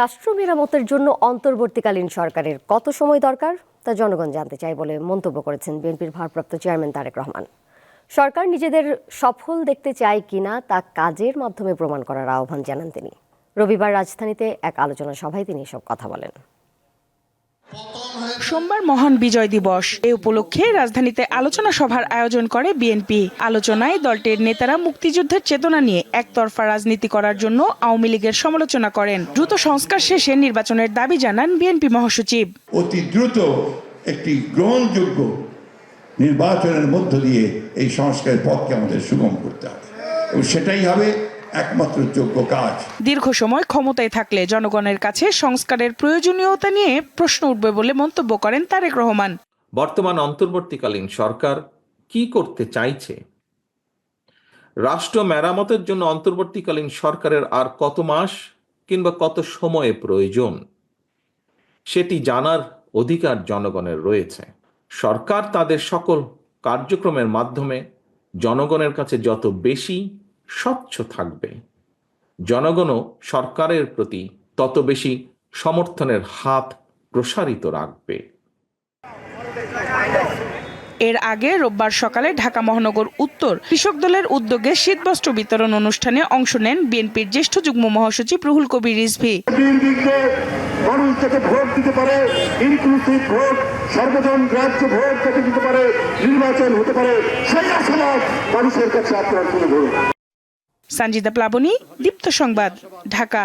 রাষ্ট্র মেরামতের জন্য অন্তর্বর্তীকালীন সরকারের কত সময় দরকার, তা জনগণ জানতে চায় বলে মন্তব্য করেছেন বিএনপির ভারপ্রাপ্ত চেয়ারম্যান তারেক রহমান। সরকার নিজেদের সফল দেখতে চায় কিনা, তা কাজের মাধ্যমে প্রমাণ করার আহ্বান জানান তিনি। রবিবার রাজধানীতে এক আলোচনা সভায় তিনি এসব কথা বলেন। সোমবার মহান বিজয় দিবস। এ উপলক্ষে রাজধানীতে আলোচনা সভার আয়োজন করে বিএনপি। আলোচনায় দলটির নেতারা মুক্তিযুদ্ধের চেতনা নিয়ে একতরফা রাজনীতি করার জন্য আওয়ামী লীগের সমালোচনা করেন। দ্রুত সংস্কার শেষে নির্বাচনের দাবি জানান বিএনপি মহাসচিব। অতি দ্রুত একটি গ্রহণযোগ্য নির্বাচনের মধ্য দিয়ে এই সংস্কারের পথকে আমাদের সুগম করতে হবে। এবং সেটাই হবে একমাত্র যোগ্য কাজ। দীর্ঘ সময় ক্ষমতায় থাকলে জনগণের কাছে সংস্কারের প্রয়োজনীয়তা নিয়ে প্রশ্ন উঠবে বলে মন্তব্য করেন তারেক রহমান। বর্তমান অন্তর্বর্তীকালীন সরকার কি করতে চাইছে? রাষ্ট্র মেরামতের জন্য অন্তর্বর্তীকালীন সরকারের আর কত মাস কিংবা কত সময়ে প্রয়োজন? সেটি জানার অধিকার জনগণের রয়েছে। সরকার তাদের সকল কার্যক্রমের মাধ্যমে জনগণের কাছে যত বেশি স্বচ্ছ থাকবে। জনগণও সরকারের প্রতি তত বেশি সমর্থনের হাত প্রসারিত রাখবে। এর আগে রোববার সকালে ঢাকা মহানগর উত্তর কৃষক দলের উদ্যোগে শীতবস্ত্র বিতরণ অনুষ্ঠানে অংশ নেন বিএনপির জ্যেষ্ঠ যুগ্ম মহাসচিব রুহুল কবির রিজভি। মানুষ যাতে ভোট দিতে পারে ইনক্লুসিভ ভোট সর্বজন গ্রাহ্য ভোট যাতে দিতে পারে নির্বাচন হতে পারে সেই আশাবাদ মানুষের কাছে আপনার তুলে ধরুন। সঞ্জিদা প্লাবনী দীপ্ত সংবাদ ঢাকা।